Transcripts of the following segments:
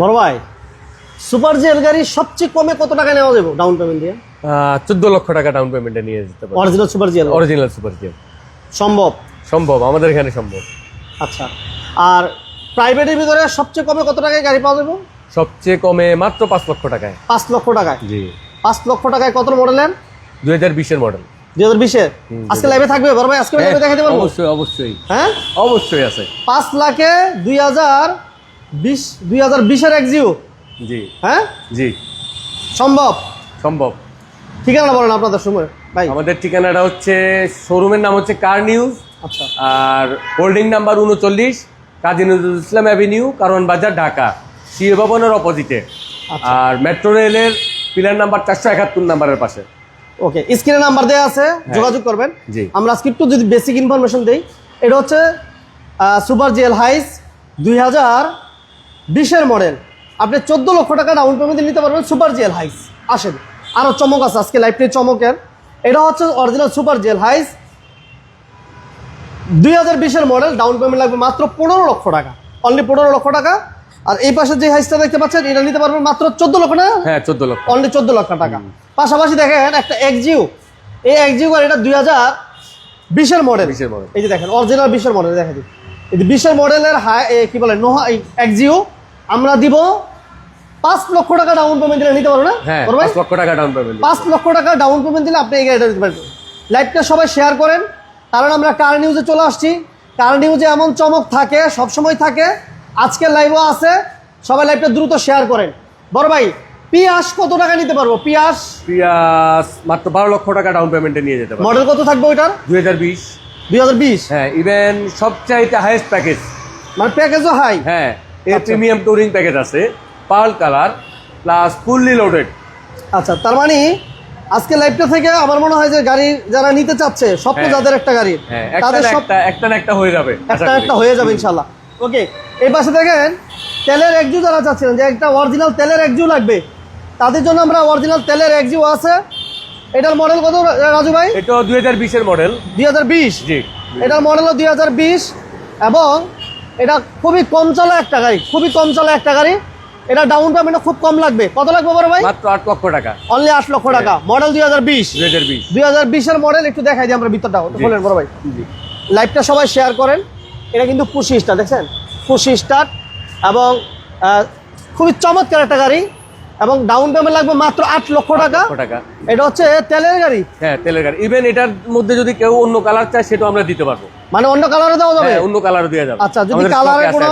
বড় ভাই super gel গাড়ি সবচেয়ে কমে কত টাকা নেওয়া যাবে ডাউন পেমেন্ট দিয়ে? চোদ্দ লক্ষ টাকা ডাউন পেমেন্টে নিয়ে যেতে পারবে original super gel original super GM সম্ভব? সম্ভব আমাদের এখানে সম্ভব। আচ্ছা আর প্রাইভেটের ভিতরে সবচেয়ে কমে কত টাকায় গাড়ি পাওয়া যাবে? সবচেয়ে কমে মাত্র পাঁচ লক্ষ টাকায়। পাঁচ লক্ষ টাকায়? জি। পাঁচ লক্ষ টাকায় কত মডেলের দুই হাজার বিশের মডেল দুই হাজার বিশের আজকে লাইভে থাকবে? বড় ভাই আজকে লাইভে দেখাতে পারব? অবশ্যই অবশ্যই। হ্যাঁ? অবশ্যই আছে। পাঁচ লাখে দুই হাজার বিশ দুই হাজার বিশের এক্সিও জি। হ্যাঁ? জি। সম্ভব? সম্ভব। ঠিকানা বলেন আপনাদের সময়। ভাই। আমাদের ঠিকানাটা হচ্ছে শোরুমের নাম হচ্ছে কার নিউজ আচ্ছা। আর হোল্ডিং নাম্বার উনচল্লিশ কাজী নজরুল ইসলাম অ্যাভিনিউ কারণ বাজার ঢাকা। সিএ ভবনের অপোজিটে আচ্ছা। আর মেট্রো রেলের পিলার নাম্বার চারশো একাত্তর নাম্বারের পাশে। ওকে স্ক্রিনে নাম্বার দেওয়া আছে যোগাযোগ করবেন। জি। আমরা আজকে একটু যদি বেসিক ইনফরমেশন দেই এটা হচ্ছে সুপার জেল হাইস দুই হাজার বিশের মডেল। আপনি চোদ্দ লক্ষ টাকা ডাউন পেমেন্ট নিতে পারবেন সুপার জেল হাইস আসেন আরও চমক আছে আজকে লাইফটি চমকের। এটা হচ্ছে অরিজিনাল সুপার জেল হাইস দুই হাজার বিশের মডেল ডাউন পেমেন্ট লাগবে মাত্র পনেরো লক্ষ টাকা। অনলি পনেরো লক্ষ টাকা। আর এই পাশে যে হাইসটা দেখতে পাচ্ছেন এটা নিতে পারবেন মাত্র চোদ্দ লক্ষ টাকা। হ্যাঁ চোদ্দ লক্ষ। অনলি চোদ্দ লক্ষ টাকা। পাশাপাশি দেখেন একটা এক্সিউ এই এক্সিউ এটা দুই হাজার বিশের মডেল 20 এর model। এই যে দেখেন অরিজিনাল বিশের মডেল দেখা দিই এই যে বিশের মডেলের হাই কি বলে নোহা এক্সিউ আমরা দিব পাঁচ লক্ষ টাকা ডাউন পেমেন্ট দিলে নিতে পারব না? হ্যাঁ পাঁচ লক্ষ টাকা ডাউন পেমেন্ট পাঁচ লক্ষ টাকা ডাউন পেমেন্ট দিলে আপনি এই গাড়িটা দিতে পারবেন। লাইভটা সবাই শেয়ার করেন। কারণ আমরা কার নিউজে চলে আসছি। কার নিউজে এমন চমক থাকে সব সময় থাকে। আজকের লাইভও আছে। সবাই লাইভটা দ্রুত শেয়ার করেন। বড় ভাই পিয়াস কত টাকা নিতে পারব? পিয়াস? পিয়াস মাত্র বারো লক্ষ টাকা ডাউন পেমেন্টে নিয়ে যেতে পারবে। মডেল কত থাকবে ওইটার? দুই হাজার বিশ। দুই হাজার বিশ? হ্যাঁ ইভেন সবচাইতে হাইয়েস্ট প্যাকেজ মানে প্যাকেজও হাই হ্যাঁ এর আচ্ছা। প্রিমিয়াম টুরিং প্যাকেজ আছে pearl colour plus fully loaded আচ্ছা তার মানে আজকে লাইভটা থেকে আমার মনে হয় যে গাড়ি যারা নিতে চাচ্ছে স্বপ্ন হ্যাঁ। যাদের একটা গাড়ি হ্যাঁ তাদের একটা একটা একটা হয়ে যাবে একটা। একটা হয়ে যাবে ইনশাল্লাহ। ওকে এই পাশে দেখেন তেলের একজু যারা চাচ্ছিলেন যে একটা অরিজিনাল তেলের একজু লাগবে তাদের জন্য আমরা অরিজিনাল তেলের একজু আছে। এটার মডেল কত রাজু ভাই? এটা হাজার বিশের মডেল দুই হাজার বিশ? জি। এটার মডেল দুই হাজার বিশ এবং এটা খুবই কম চলা একটা গাড়ি খুবই কম চলা একটা গাড়ি। এটা ডাউন পেমেন্ট খুব কম লাগবে। কত লাগবে বড় ভাই? মাত্র আট লক্ষ টাকা। অনলি আট লক্ষ টাকা। মডেল দুই হাজার বিশ। দুই হাজার বিশ। দুই হাজার বিশের মডেল একটু দেখাই দিই আমরা ভিতরটা। বলেন বড় ভাই। লাইভটা সবাই শেয়ার করেন। এটা কিন্তু পুশি স্টার দেখছেন? পুশি স্টার এবং খুবই চমৎকার একটা গাড়ি এবং ডাউন পেমেন্ট লাগবে মাত্র আট লক্ষ টাকা। লক্ষ টাকা। এটা হচ্ছে তেলের গাড়ি। হ্যাঁ তেলের গাড়ি। ইভেন এটার মধ্যে যদি কেউ অন্য কালার চায় সেটাও আমরা দিতে পারব। মানে অন্য কালারে দেওয়া যাবে? হ্যাঁ অন্য কালারও দেওয়া যাবে। আচ্ছা যদি আছে কোনো।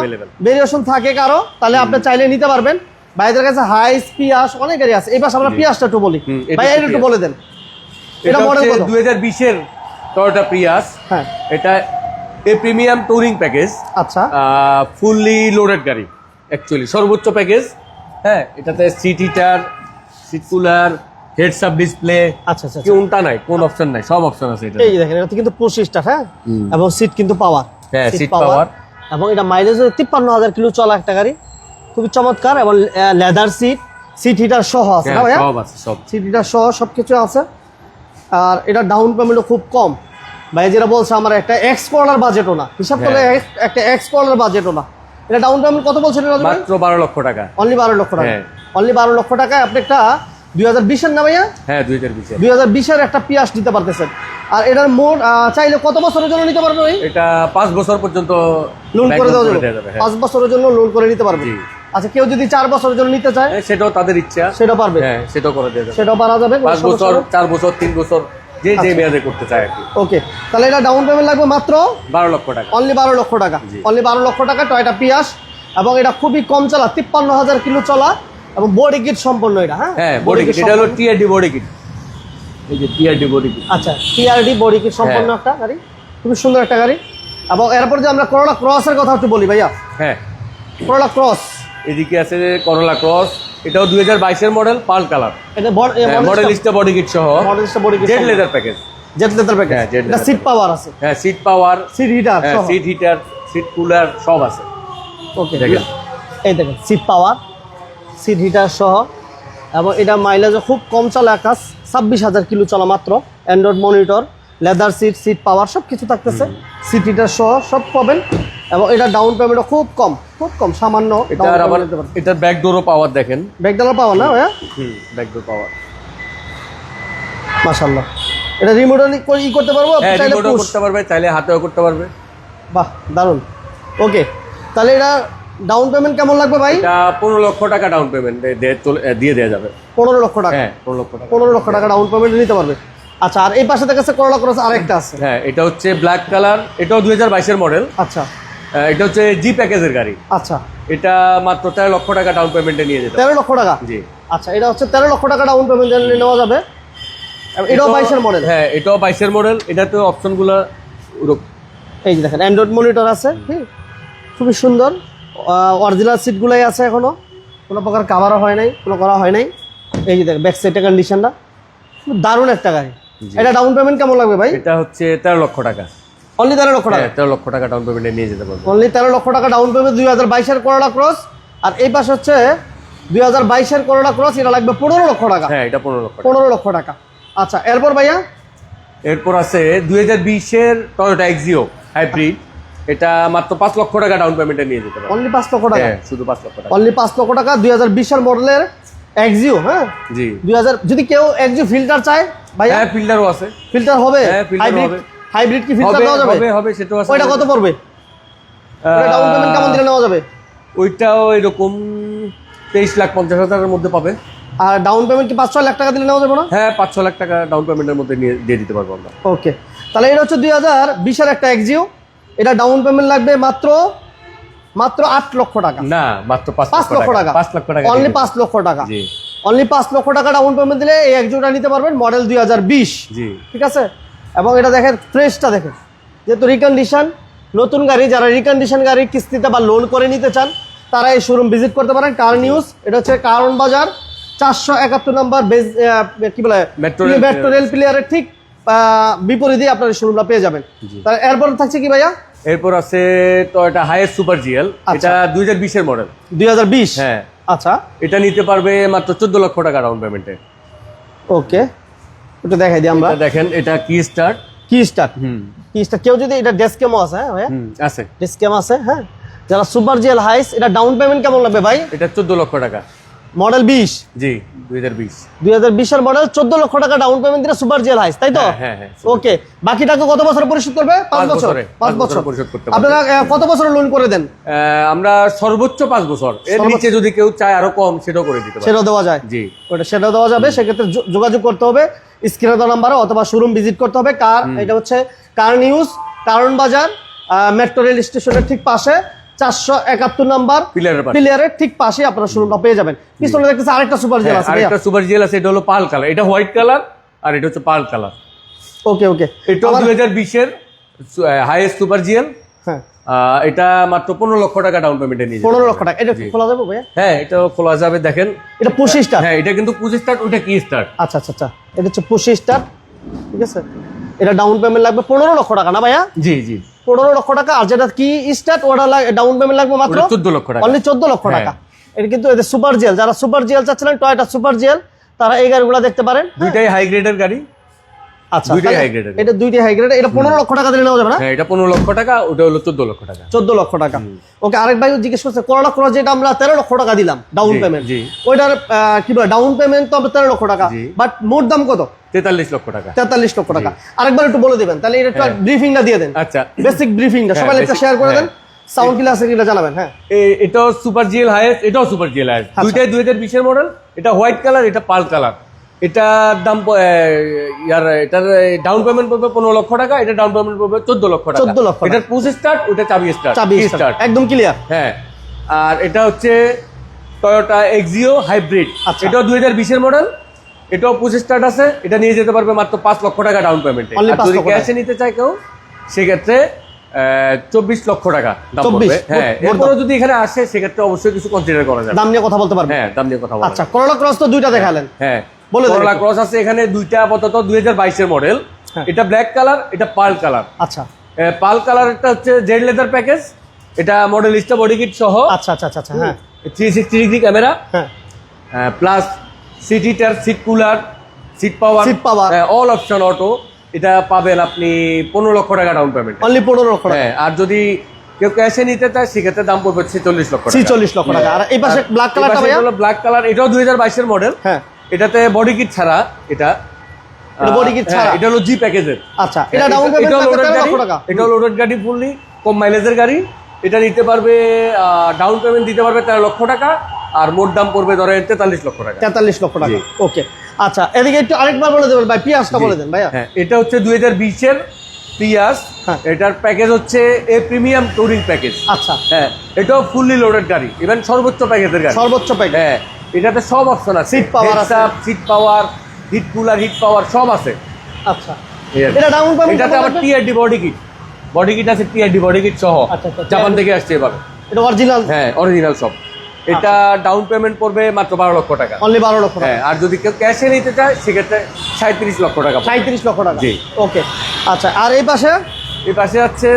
ভেরিয়েশন থাকে কারও তাহলে আপনি চাইলে নিতে পারবেন। ভাইদের কাছে হাইস পিয়াস অনেক গাড়ি আছে। এই পাশে আমরা পিয়াসটা একটু বলি। ভাই একটু বলে দেন। এটা মডেল মডেল কত? দুই হাজার বিশের টয়োটা প্রিয়াস হ্যাঁ। এটা এ প্রিমিয়াম টুরিং প্যাকেজ আচ্ছা। ফুললি লোডেড গাড়ি অ্যাকচুয়ালি সর্বোচ্চ প্যাকেজ হ্যাঁ এটাতে seat heater seat cooler heads up display আচ্ছা আচ্ছা আচ্ছা। কোনটা নাই কোন অপশন নাই সব অপশন আছে এটা এই দেখেন এটা কিন্তু পঁচিশটা হ্যাঁ? এবং সিট কিন্তু পাওয়ার হ্যাঁ, seat power। এবং এটা মাইলেজ তিপ্পান্ন হাজার কিলো চলা একটা গাড়ি। খুবই চমৎকার এবং লেদার সিট সিট হিটার সহ আছে না হ্যাঁ, ভাইয়া? সব আছে সব। সিট হিটার সহ সব কিছু আছে। আর এটা ডাউন পেমেন্টও খুব কম। ভাই যেটা বলছে আমার একটা এক্স কলার বাজেটও না। হিসাব করলে হ্যাঁ। একটা এক্স কলার বাজেটও না। এটা ডাউন পেমেন্ট কত বলছেন মাত্র বারো লক্ষ টাকা। অনলি বারো লক্ষ টাকা। হ্যাঁ। অনলি বারো লক্ষ টাকায় আপনি একটা দুই হাজার বিশের না ভাইয়া? হ্যাঁ দুই হাজার বিশের। দুই হাজার বিশের একটা পিয়াস দিতে পারতেছেন আর এটার মোট চাইলে কত বছরের জন্য নিতে পারবেন ভাই? এটা পাঁচ বছর পর্যন্ত লোন করে দেওয়া যাবে। হ্যাঁ। পাঁচ বছরের জন্য লোন করে নিতে পারবে। আচ্ছা কেউ যদি চার বছরের জন্য নিতে চায় সেটাও তাদের ইচ্ছা। সেটা পারবে। হ্যাঁ সেটাও করে দেওয়া যাবে। সেটাও পারা যাবে পাঁচ বছর চার বছর তিন বছর যে যে আচ্ছা। মেয়াদে করতে চায় ওকে তাহলে এটা ডাউন পেমেন্ট লাগবে মাত্র বারো লক্ষ টাকা। অনলি বারো লক্ষ টাকা। অনলি বারো লক্ষ টাকা টয়টা পিয়াস এবং এটা খুবই কম চলা তিপ্পান্ন হাজার কিলো চলা। এবং বডি কিট সম্পন্ন এটা হ্যাঁ? হ্যাঁ বডি কিট এটা হলো টিআরডি বডি কিট এই যে টিআরডি বডি কিট আচ্ছা টিআরডি বডি কিট সম্পন্ন হ্যাঁ। একটা গাড়ি খুবই সুন্দর একটা গাড়ি। এবং এরপর যে আমরা করোনা ক্রসের কথা একটু বলি ভাইয়া। হ্যাঁ। করোনা ক্রস এদিকে আছে করলা ক্রস এটাও দুই হাজার বাইশের মডেল পাল কালার এটা মডেল লিস্টে বডি কিট সহ। মডেলটা body kit Z leather package jet leather package হ্যাঁ, jet সিট পাওয়ার আছে। হ্যাঁ সিট পাওয়ার সিট হিটার হ্যাঁ সিট হিটার সিট কুলার সব আছে। ওকে দেখেন। এই দেখেন সিট পাওয়ার সিট হিটার সহ এবং এটা মাইলেজও খুব কম চলে আকাশ ছাব্বিশ হাজার কিলো চলা মাত্র। Android monitor leather seat seat power সব কিছু থাকতেছে সিট হিটার সহ সব পাবেন এবং এটা ডাউন পেমেন্টও খুব কম খুব কম সামান্য আবার এটার ব্যাক পাওয়ার দেখেন। ব্যাকডোরও ডালার পাওয়া না ভাইয়া? হুম ব্যাক ডোর পাওয়ার মাশাল্লাহ এটা রিমোট ই করতে পারব? আপনি হ্যাঁ চাইলে করতে পারবে চাইলে হাতেও করতে পারবে। বাহ দারুণ ওকে তাহলে এটা ডাউন পেমেন্ট কেমন লাগবে ভাই? এটা পনেরো লক্ষ টাকা ডাউন পেমেন্ট দিয়ে দেওয়া যাবে। পনেরো লক্ষ টাকা। হ্যাঁ পনেরো লক্ষ টাকা। পনেরো লক্ষ টাকা ডাউন পেমেন্ট নিতে পারবে। আচ্ছা আর এই পাশে দেখা যাচ্ছে করলা ক্রস আরেকটা আছে। হ্যাঁ এটা হচ্ছে ব্ল্যাক কালার এটাও দুই হাজার বাইশের মডেল আচ্ছা। এটা হচ্ছে জি প্যাকেজের গাড়ি। আচ্ছা। এটা মাত্র তেরো লক্ষ টাকা ডাউন পেমেন্টে নিয়ে যেতে। তেরো লক্ষ টাকা? জি। আচ্ছা এটা হচ্ছে তেরো লক্ষ টাকা ডাউন পেমেন্ট নেওয়া যাবে। এটাও বাইশের মডেল হ্যাঁ এটাও বাইশের মডেল এটাতে অপশনগুলো এই যে দেখেন অ্যান্ড্রয়েড মনিটর আছে। খুবই সুন্দর। অরিজিনাল সিটগুলোই আছে এখনও। কোনো প্রকার কাভারও হয় নাই কোনো করা হয় নাই। এই যে দেখেন ব্যাক সাইডের কন্ডিশনটা দারুণ একটা গাড়ি। এটা ডাউন পেমেন্ট কেমন লাগবে ভাই? এটা হচ্ছে তেরো লক্ষ টাকা। অনলি তেরো লক্ষ টাকা? হ্যাঁ তেরো লক্ষ টাকা ডাউন পেমেন্টে নিয়ে যেতে পারবে। অনলি তেরো লক্ষ টাকা ডাউন পেমেন্ট দুই হাজার বাইশের করোলা ক্রস আর এই পাশে হচ্ছে দুই হাজার বাইশের করোলা ক্রস এটা লাগবে পনেরো লক্ষ টাকা। হ্যাঁ এটা পনেরো লক্ষ টাকা। পনেরো লক্ষ টাকা। আচ্ছা এরপর ভাইয়া? এরপর আছে দুই হাজার বিশের টয়োটা এক্সিও হাইব্রিড এটা মাত্র পাঁচ লক্ষ টাকা ডাউন পেমেন্টে নিয়ে যেতে পারে। অনলি পাঁচ লক্ষ টাকা? হ্যাঁ শুধু পাঁচ লক্ষ টাকা। অনলি পাঁচ লক্ষ টাকা দুই হাজার বিশের মডেলের এক্সিও হ্যাঁ? জি। দুই হাজার যদি কেউ এক্সিও ফিল্টার চায় ভাই হ্যাঁ ফিল্টারও আছে। ফিল্টার হবে? হ্যাঁ, হাইব্রিড হবে। হাইব্রিড কি ফিল্টার দেওয়া যাবে? হবে হবে সেটাও আছে। ওইটা কত পড়বে? ডাউন পেমেন্ট কেমন দিলে নেওয়া যাবে? ওইটাও এরকম তেইশ লাখ পঞ্চাশ হাজারের মধ্যে পাবে। আর ডাউন পেমেন্ট কি পাঁচ ছয় লাখ টাকা দিলে নেওয়া যাবে না? হ্যাঁ পাঁচ ছ লাখ টাকা ডাউন পেমেন্টের মধ্যে নিয়ে দিয়ে দিতে পারব আমরা। ওকে তাহলে এটা হচ্ছে দুই হাজার বিশের একটা এক্সিও এটা ডাউন পেমেন্ট লাগবে মাত্র মাত্র আট লক্ষ টাকা। না মাত্র পাঁচ লক্ষ টাকা। পাঁচ লক্ষ টাকা অনলি পাঁচ লক্ষ টাকা। অনলি পাঁচ লক্ষ টাকা ডাউন পেমেন্ট দিলে এই একজোটা নিতে পারবেন মডেল দুই হাজার বিশ। ঠিক আছে? এবং এটা দেখেন ফ্রেশটা দেখেন। যেহেতু রিকন্ডিশন নতুন গাড়ি যারা রিকন্ডিশন গাড়ি কিস্তিতে বা লোন করে নিতে চান তারা এই শোরুম ভিজিট করতে পারেন। কার নিউজ এটা হচ্ছে কারণ বাজার চারশো একাত্তর নম্বর বেজ কি বলে? মেট্রো রেল প্লেয়ারের ঠিক বিপরীতে আপনার শোরুমটা পেয়ে যাবেন। তার এরপর থাকছে কি ভাইয়া? এরপর আছে টয়োটা হাইয়েস্ট সুপার জিএল। এটা দুই হাজার বিশের মডেল দুই হাজার বিশ? হ্যাঁ। আচ্ছা। এটা নিতে পারবে মাত্র চোদ্দ লক্ষ টাকা ডাউন পেমেন্টে ওকে। একটু দেখাই দিই আমরা। দেখেন এটা কি স্টার্ট কি স্টার্ট হুম। কি স্টার্ট কেউ যদি এটা ডেস্কেমো আছে হ্যাঁ আছে। ডেস্কেম আছে হ্যাঁ? যারা সুপার জিএল হাইস এটা ডাউন পেমেন্ট কেমন লাগবে ভাই? এটা চোদ্দ লক্ষ টাকা। মডেল বিশ? জি দুই হাজার বিশ। বিশের মডেল চোদ্দ লক্ষ টাকা ডাউন পেমেন্ট দিলে সুপার জেল হাইস তাই তো? হ্যাঁ, হ্যাঁ, হ্যাঁ, ওকে বাকি টাকা কত বছর পরিশোধ করবে? পাঁচ বছর। বছরে, পাঁচ পাঁচ বছর বছর। পরিশোধ করতে আপনারা কত বছর লোন করে দেন? আমরা সর্বোচ্চ পাঁচ বছর। এর নিচে যদি কেউ চায় আরও কম সেটাও করে দিতে পারে। সেটাও দেওয়া যায়। জি। ওটা সেটাও দেওয়া যাবে। সেক্ষেত্রে যোগাযোগ করতে হবে স্ক্রিনে দেওয়া নাম্বারে অথবা শোরুম ভিজিট করতে হবে। কার এটা হচ্ছে কার নিউজ কারণ বাজার মেট্রো রেল স্টেশনের ঠিক পাশে। চারশো একাত্তর নাম্বার প্লেয়ারের ঠিক পাশে আপনারা শোরুমটা পেয়ে যাবেন। পিছনে দেখতেছে আরেকটা সুপার জেল আছে আরেকটা সুপার জিএল আছে এটা হলো পাল কালার এটা হোয়াইট কালার আর এটা হচ্ছে পাল কালার ওকে ওকে দুই হাজার বিশের হাইয়েস্ট সুপার জিএল হ্যাঁ। এটা মাত্র পনেরো লক্ষ টাকা ডাউন পেমেন্টে নিয়ে পনেরো লক্ষ টাকা। এটা খোলা যাবে ভাইয়া? হ্যাঁ এটাও খোলা যাবে দেখেন। এটা হ্যাঁ এটা কিন্তু পঁচিশ কি স্টার্ট আচ্ছা আচ্ছা আচ্ছা। এটা হচ্ছে পঁচিশ স্টার ঠিক আছে? এটা ডাউন পেমেন্ট লাগবে পনেরো লক্ষ টাকা না ভাইয়া? জি জি। পনেরো লক্ষ টাকা আর যেটা কি স্টার্ট ওটা ডাউন পেমেন্ট লাগবে মাত্র? চোদ্দ লক্ষ টাকা। অনলি চোদ্দ লক্ষ হ্যাঁ। টাকা। এটা কিন্তু এদের সুপার জেল যারা সুপার জেল চাচ্ছিলেন টয়টা সুপার জেল তারা এই গাড়িগুলো দেখতে পারেন। দুইটাই হাই গ্রেডের গাড়ি? আচ্ছা দুইটাই এটা দুইটাই হাই এটা পনেরো লক্ষ টাকা দিলে নেওয়া যাবে না? হ্যাঁ এটা পনেরো লক্ষ টাকা ওটা হলো চোদ্দ লক্ষ টাকা। চোদ্দ লক্ষ টাকা। ওকে আরেক ভাই জিজ্ঞেস করছে করোনা যেটা আমরা তেরো লক্ষ টাকা দিলাম ডাউন পেমেন্ট। ওইটার কি বলে ডাউন পেমেন্ট তো আমরা তেরো লক্ষ টাকা। বাট মোট দাম কত? তেতাল্লিশ লক্ষ টাকা। তেতাল্লিশ লক্ষ টাকা। আরেকবার একটু বলে দিবেন তাহলে এটা ব্রিফিংটা দিয়ে দেন। আচ্ছা। বেসিক ব্রিফিংটা হ্যাঁ, সবাই একটা শেয়ার করে দেন। হ্যাঁ। সাউন্ড কিলা আছে কিনা জানাবেন হ্যাঁ। এটাও সুপার জিএল হাইয়েস্ট এটাও সুপার জিএল হাইয়েস্ট। দুইটাই দুই হাজার বিশের মডেল এটা হোয়াইট কালার এটা পাল কালার এটার দাম ইয়ার এটার ডাউন পেমেন্ট পড়বে পনেরো লক্ষ টাকা এটা ডাউন পেমেন্ট পড়বে চোদ্দ লক্ষ টাকা। 14 লক্ষ। এটার পুশ স্টার্ট ওটা চাবি স্টার্ট চাবি স্টার্ট একদম ক্লিয়ার হ্যাঁ। আর এটা হচ্ছে টয়োটা এক্সিও হাইব্রিড। এটাও দুই হাজার বিশের মডেল এটাও পুশ স্টার্ট আছে এটা নিয়ে যেতে পারবে মাত্র পাঁচ লক্ষ টাকা ডাউন পেমেন্টে যদি ক্যাশে নিতে চায় কেউ সেক্ষেত্রে চব্বিশ লক্ষ টাকা দাম পড়বে। হ্যাঁ মোট- মোট এরপরে যদি এখানে আসে সেক্ষেত্রে অবশ্যই কিছু কনসিডার করা যাবে। দাম নিয়ে কথা বলতে পারবেন হ্যাঁ দাম নিয়ে কথা বলা আচ্ছা করোনা ক্রস তো দুইটা দেখালেন। হ্যাঁ। বলে করলা। ক্রস আছে এখানে দুইটা আপাতত দুই হাজার বাইশের মডেল হ্যাঁ। এটা ব্ল্যাক কালার এটা পার্ল কালার আচ্ছা। পাল কালারটা হচ্ছে জেড লেদার প্যাকেজ এটা মডেল ইস্টা বডি কিট সহ। আচ্ছা আচ্ছা আচ্ছা আচ্ছা হ্যাঁ। থ্রি সিক্সটি ডিগ্রি ক্যামেরা হ্যাঁ। Plus seat heater seat cooler seat power Seat power। All option auto এটা পাবেন আপনি পনেরো লক্ষ টাকা ডাউন পেমেন্ট অনলি পনেরো লক্ষ টাকা। হ্যাঁ আর যদি কেউ ক্যাশে নিতে চায় সেক্ষেত্রে দাম পড়বে ছেচল্লিশ লক্ষ ছিচল্লিশ লক্ষ টাকা। আর এই পাশে ব্ল্যাক কালারটা ভাইয়া? ব্ল্যাক কালার এটাও দুই হাজার বাইশের মডেল হ্যাঁ। এটাতে বডি কিট ছাড়া এটা। এটা body kit হ্যাঁ, ছাড়া? এটা হলো জি প্যাকেজের আচ্ছা এটা ডাউন পেমেন্ট টাকা। এটাও লোডেড গাড়ি ফুললি কম মাইলেজের গাড়ি। এটা নিতে পারবে ডাউন পেমেন্ট দিতে পারবে তেরো লক্ষ টাকা। আর মোট দাম পড়বে ধরেন তেতাল্লিশ লক্ষ টাকা। তেতাল্লিশ লক্ষ টাকা। ওকে। আচ্ছা এদিকে একটু আরেকবার বলে দেবেন ভাই পিয়াসটা বলে দেন ভাইয়া। হ্যাঁ এটা হচ্ছে দুই হাজার বিশের পিয়াস হ্যাঁ। এটার প্যাকেজ হচ্ছে এ প্রিমিয়াম টুরিং প্যাকেজ। আচ্ছা। হ্যাঁ এটাও ফুললি লোডেড গাড়ি ইভেন সর্বোচ্চ প্যাকেজের গাড়ি। সর্বোচ্চ প্যাকেজ। হ্যাঁ এটাতে সব অপশন আছে। সিট পাওয়ার আছে। Seat power heat cooler heat power সব আছে। আচ্ছা। এটা ডাউন পেমেন্ট এটাতে আবার TRD body kit body kit আছে টিআরডি বডি কিট সহ। আচ্ছা, আচ্ছা, জাপান থেকে আসছে এবার। এটা অরিজিনাল হ্যাঁ অরিজিনাল সব। এটা ডাউন পেমেন্ট পড়বে মাত্র বারো লক্ষ টাকা। অনলি বারো লক্ষ টাকা। হ্যাঁ আর যদি কেউ ক্যাশে নিতে চায় সেক্ষেত্রে সাঁত্রিশ লক্ষ টাকা। সাঁত্রিশ লক্ষ টাকা। জি। ওকে আচ্ছা আর এই পাশে? এই পাশে আছে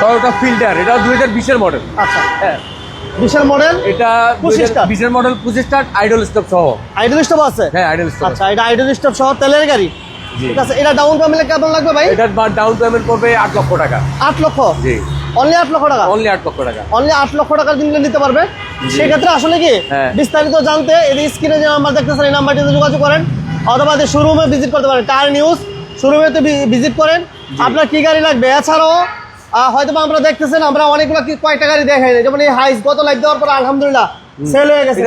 টয়োটা ফিল্টার এটা দুই হাজার বিশের মডেল আচ্ছা। হ্যাঁ। বিশাল মডেল এটা? বিশের মডেল পঁচিশ স্টার্ট আইডল স্টপ সহ। আইডল স্টপ আছে? হ্যাঁ আইডল স্টপ আচ্ছা এটা আইডল স্টপ সহ তেলের গাড়ি? ঠিক আছে এটা ডাউন পেমেন্ট কেমন লাগবে ভাই? ডাউন পেমেন্ট পড়বে আট লক্ষ টাকা। আট লক্ষ? জি। অনলি আট লক্ষ টাকা? অনলি আট লক্ষ টাকা। অনলি আট লক্ষ টাকার দিনলে নিতে পারবে? সেক্ষেত্রে আসলে কি? হ্যাঁ। বিস্তারিত জানতে এই স্ক্রিনে যে নাম্বার দেখতেছেন এই নাম্বারটিতে যোগাযোগ করেন অথবা যে শোরুমে ভিজিট করতে পারেন টায়ার নিউজ শোরুমেতে ভিজিট করেন। আপনার কি গাড়ি লাগবে? এছাড়াও হয়তো আমরা দেখতেছেন আমরা অনেকগুলো কয়েকটা গাড়ি দেখাই যেমন এই হাইস গত লাইভ দেওয়ার পর আলহামদুলিল্লাহ সেল হয়ে গেছে।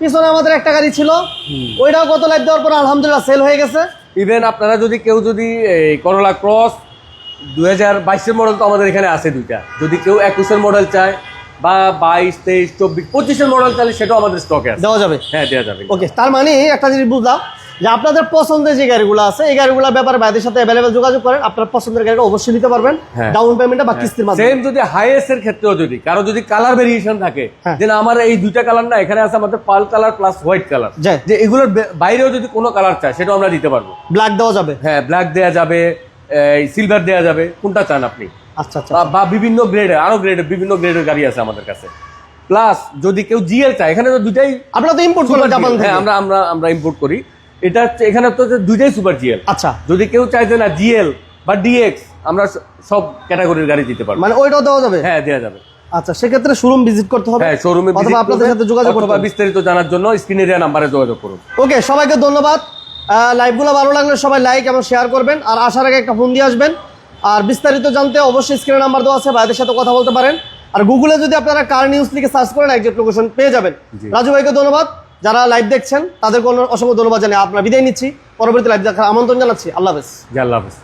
পিছনে আমাদের একটা গাড়ি ছিল। ওইটাও গত লাইভ দেওয়ার পর আলহামদুলিল্লাহ সেল হয়ে গেছে। ইভেন আপনারা যদি কেউ যদি এই করলা ক্রস দুই হাজার বাইশের মডেল তো আমাদের এখানে আছে দুইটা। যদি কেউ একুশের মডেল চায় বা বাইশ তেইশ চব্বিশ পঁচিশের মডেল চাইলে সেটাও আমাদের স্টকে আছে। দেওয়া যাবে? হ্যাঁ দেওয়া যাবে। ওকে তার মানে একটা জিনিস বুঝলাম যে আপনাদের পছন্দের যে গাড়িগুলো আছে এই গাড়িগুলোর ব্যাপারে ভাইদের সাথে অ্যাভেলেবেল যোগাযোগ করেন আপনার পছন্দের গাড়িটা অবশ্যই নিতে পারবেন হ্যাঁ। ডাউন পেমেন্টটা বা কিস্তির মাধ্যমে। সেম যদি হাইয়েস্ট এর ক্ষেত্রেও যদি কারও যদি কালার ভেরিয়েশন থাকে হ্যাঁ। যে না, আমার এই দুইটা কালার না এখানে আছে আমাদের pearl colour plus white colour যে এগুলোর বাইরেও যদি কোনো কালার চায় সেটাও আমরা দিতে পারব। ব্ল্যাক দেওয়া যাবে। হ্যাঁ ব্ল্যাক দেওয়া যাবে সিলভার দেওয়া যাবে। কোনটা চান আপনি? আচ্ছা আচ্ছা বা- বা বিভিন্ন গ্রেডের আরও গ্রেডের বিভিন্ন গ্রেডের গাড়ি আছে আমাদের কাছে। প্লাস যদি কেউ জিএল চায় এখানে তো দুইটাই আপনারা তো ইম্পোর্ট সুপার জাপান থেকে হ্যাঁ আমরা আমরা আমরা ইম্পোর্ট করি। এটা হচ্ছে- এখানে তো যে দুইটাই সুপার জিএল আচ্ছা। যদি কেউ চাইছে না জিএল বা ডিএক্স আমরা সব ক্যাটাগরির গাড়ি দিতে পারব। মানে ওইটাও দেওয়া যাবে? হ্যাঁ দেওয়া যাবে। আচ্ছা সেক্ষেত্রে শোরুম ভিজিট করতে হবে? হ্যাঁ শোরুমে অথবা আপনাদের সাথে যোগাযোগ করতে হবে? বিস্তারিত জানার জন্য স্ক্রিনে দেওয়া নাম্বারে যোগাযোগ করুন। ওকে সবাইকে ধন্যবাদ। লাইভগুলো ভালো লাগলে সবাই লাইক এবং শেয়ার করবেন। আর আসার আগে একটা ফোন দিয়ে আসবেন। আর বিস্তারিত জানতে অবশ্যই স্ক্রিনে নাম্বার দেওয়া আছে ভাইদের সাথে কথা বলতে পারেন। আর গুগলে যদি আপনারা কার নিউজ লিখে সার্চ করেন একজেক্ট লোকেশন পেয়ে যাবেন। রাজু ভাইকে ধন্যবাদ। যারা লাইভ দেখছেন তাদেরকে কোনো অসংখ্য ধন্যবাদ জানিয়ে আপনার বিদায় নিচ্ছি। পরবর্তী লাইভ দেখার আমন্ত্রণ জানাচ্ছি। আল্লাহ হাফেজ। আল্লাহ হাফেজ।